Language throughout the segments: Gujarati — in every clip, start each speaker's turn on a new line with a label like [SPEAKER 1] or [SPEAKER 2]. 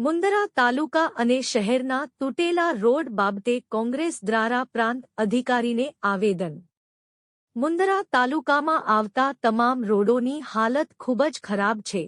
[SPEAKER 1] મુંદરા તાલુકા અને શહેરના તૂટેલા રોડ બાબતે કોંગ્રેસ દ્વારા પ્રાંત અધિકારીને આવેદન. મુંદરા તાલુકામાં આવતા તમામ રોડોની હાલત ખૂબ જ ખરાબ છે,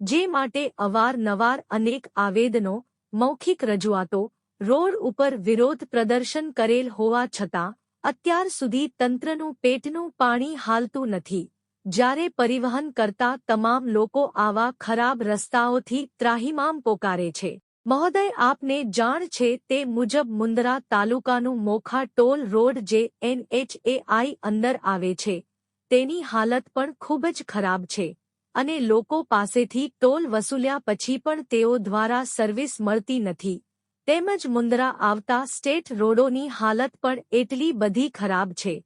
[SPEAKER 1] જે માટે અવારનવાર અનેક આવેદનો, મૌખિક રજૂઆતો, રોડ ઉપર વિરોધ પ્રદર્શન કરેલ હોવા છતાં અત્યાર સુધી તંત્રનું પેટનું પાણી હાલતું નથી. જ્યારે પરિવહન કરતા તમામ લોકો આવા ખરાબ રસ્તાઓથી ત્રાહિમામ પોકારે છે. મહોદય, આપને જાણ છે તે મુજબ મુંદરા તાલુકાનું મોખા ટોલ રોડ જે એનએચએઆઈ અંદર આવે છે, તેની હાલત પણ ખૂબ જ ખરાબ છે અને લોકો પાસેથી ટોલ વસૂલ્યા પછી પણ તેઓ દ્વારા સર્વિસ મળતી નથી. તેમજ મુંદરા આવતા સ્ટેટ રોડોની હાલત પણ એટલી બધી ખરાબ છે.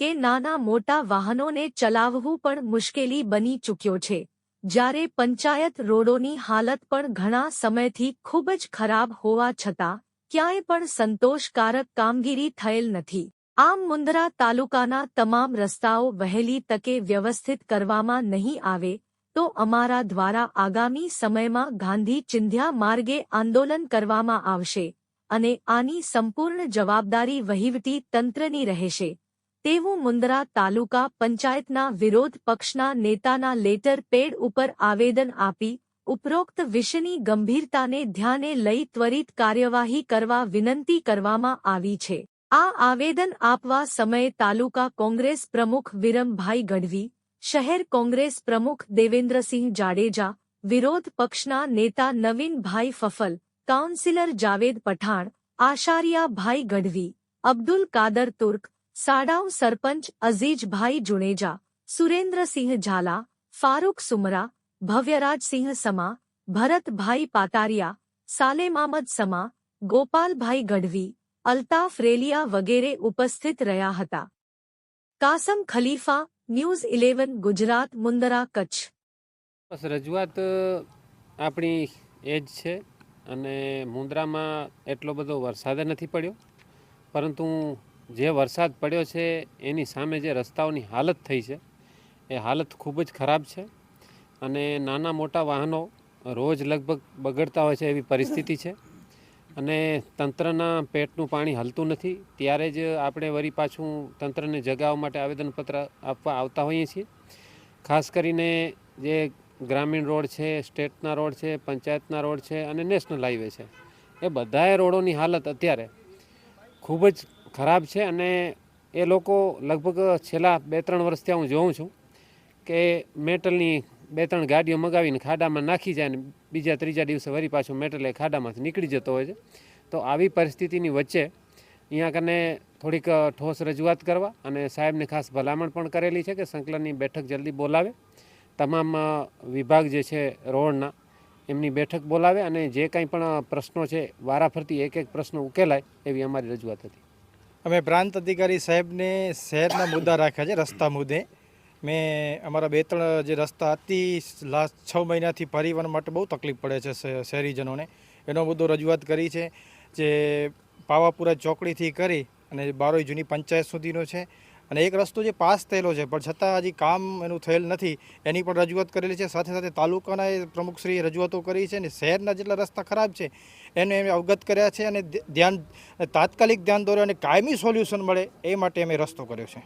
[SPEAKER 1] કે નાના મોટા વાહનોને ચલાવવું પણ મુશ્કેલી બની ચૂક્યો છે. જ્યારે પંચાયત રોડોની હાલત પણ ઘણા સમયથી ખૂબ જ ખરાબ હોવા છતાં, ક્યાંય પણ સંતોષકારક કામગીરી થયેલ નથી. આમ મુંદરા તાલુકાના તમામ રસ્તાઓ વહેલી તકે વ્યવસ્થિત કરવામાં નહીં આવે, તો અમારા દ્વારા આગામી સમયમાં ગાંધી ચિંધ્યા માર્ગે આંદોલન કરવામાં આવશે, અને આની સંપૂર્ણ જવાબદારી વહીવટી તંત્રની રહેશે. તેવું મુંદરા તાલુકા પંચાયતના વિરોધ પક્ષના નેતાના લેટર પેડ ઉપર આવેદન આપી, ઉપરોક્ત વિષયની ગંભીરતાને ધ્યાને લઈ ત્વરિત કાર્યવાહી કરવા વિનંતી કરવામાં આવી છે. આ આવેદન આપવા સમયે તાલુકા કોંગ્રેસ પ્રમુખ વિરમભાઈ ગઢવી, શહેર કોંગ્રેસ પ્રમુખ દેવેન્દ્રસિંહ જાડેજા, વિરોધ પક્ષના નેતા નવીનભાઈ ફફલ, કાઉન્સિલર જાવેદ પઠાણ, આશારિયાભાઈ ગઢવી, અબ્દુલ કાદર તુર્ક સાડાઉ સરપંચ અઝીજભાઈ જુણેજા સુરેન્દ્રસિંહ ઝાલા, ફારૂક સુમરા ભવ્યરાજસિંહ સમા, ભરતભાઈ પાતારિયા સાલેમામદ સમા, ગોપાલભાઈ ગઢવી, અલ્તાફ રેલિયા વગેરે ઉપસ્થિત રહ્યા હતા. Kasam Khalifa, news eleven, Gujarat, Mundra, Kutch.
[SPEAKER 2] બસ રજૂઆત આપણી એ જ છે અને મુંદ્રામાં એટલો બધો વરસાદ નથી પડ્યો. પરંતુ જે વરસાદ પડ્યો છે, એની સામે જે રસ્તાઓની હાલત થઈ છે, એ હાલત ખૂબ જ ખરાબ છે અને નાના મોટા વાહનો રોજ લગભગ બગડતા હોય છે એવી પરિસ્થિતિ છે અને તંત્રના પેટનું પાણી હલતું નથી. ત્યારે જ આપણે વરી પાછું તંત્રને જગાવવા માટે આવેદનપત્ર આપવા આવતા હોઈએ છીએ. ખાસ કરીને જે ગ્રામીણ રોડ છે, સ્ટેટના રોડ છે, પંચાયતના રોડ છે અને નેશનલ હાઈવે છે, એ બધાએ રોડોની હાલત અત્યારે ખૂબ જ ખરાબ છે અને એ લોકો લગભગ છેલ્લા બે ત્રણ વર્ષથી હું જોઉં છું કે મેટલની બે ત્રણ ગાડીઓ મગાવીને ખાડામાં નાખી જાય ને બીજા ત્રીજા દિવસે વરી પાછો મેટલ એ ખાડામાંથી નીકળી જતો હોય છે. તો આવી પરિસ્થિતિની વચ્ચે અહીંયા કને થોડીક ઠોસ રજૂઆત કરવા અને સાહેબને ખાસ ભલામણ પણ કરેલી છે કે સંકલનની બેઠક જલ્દી બોલાવે. તમામ વિભાગ જે છે રોડના એમની બેઠક બોલાવે અને જે કંઈ પણ પ્રશ્નો છે, વારાફરતી એક એક પ્રશ્ન ઉકેલાય એવી અમારી રજૂઆત હતી.
[SPEAKER 3] અમે પ્રાંત અધિકારી સાહેબને શહેરના મુદ્દા રાખ્યા છે, રસ્તા મુદ્દે. મેં અમારા બે ત્રણ જે રસ્તા હતી, લાસ્ટ છ મહિનાથી પરિવહન માટે બહુ તકલીફ પડે છે શહેરીજનોને. એનો મુદ્દો રજૂઆત કરી છે, જે પાવાપુરા ચોકડીથી કરી અને બારોઈ જૂની પંચાયત સુધીનો છે. અને એક રસ્તો જે પાસ થયેલો છે, પણ છતાં હજી કામ એનું થયેલ નથી, એની પણ રજૂઆત કરેલી છે. સાથે સાથે તાલુકાના પ્રમુખશ્રીએ રજૂઆતો કરી છે અને શહેરના જેટલા રસ્તા ખરાબ છે, એને અમે અવગત કર્યા છે અને ધ્યાન, તાત્કાલિક ધ્યાન દોર્યો અને કાયમી સોલ્યુશન મળે એ માટે અમે રસ્તો કર્યો છે.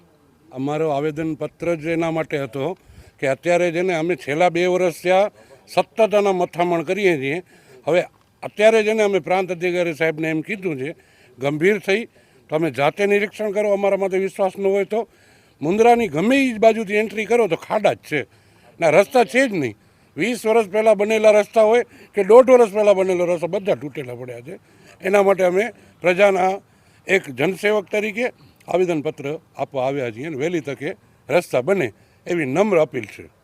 [SPEAKER 4] અમારો આવેદનપત્ર જ એના માટે હતો કે અત્યારે જેને અમે છેલ્લા બે વર્ષ થયા સતત આના મથામણ કરીએ છીએ. હવે અત્યારે જેને અમે પ્રાંત અધિકારી સાહેબને એમ કીધું છે, ગંભીર થઈ તો અમે જાતે નિરીક્ષણ કરો, અમારા માટે વિશ્વાસ ન હોય તો. મુંદ્રાની ગમે એ બાજુથી એન્ટ્રી કરો તો ખાડા જ છે. ના, રસ્તા છે જ નહીં. વીસ વર્ષ પહેલાં બનેલા રસ્તા હોય કે દોઢ વર્ષ પહેલાં બનેલો રસ્તો બધા તૂટેલા પડ્યા છે. એના માટે અમે પ્રજાના એક જનસેવક તરીકે આવેદનપત્ર આપવા આવ્યા છીએ અને વહેલી તકે રસ્તા બને એવી નમ્ર અપીલ છે.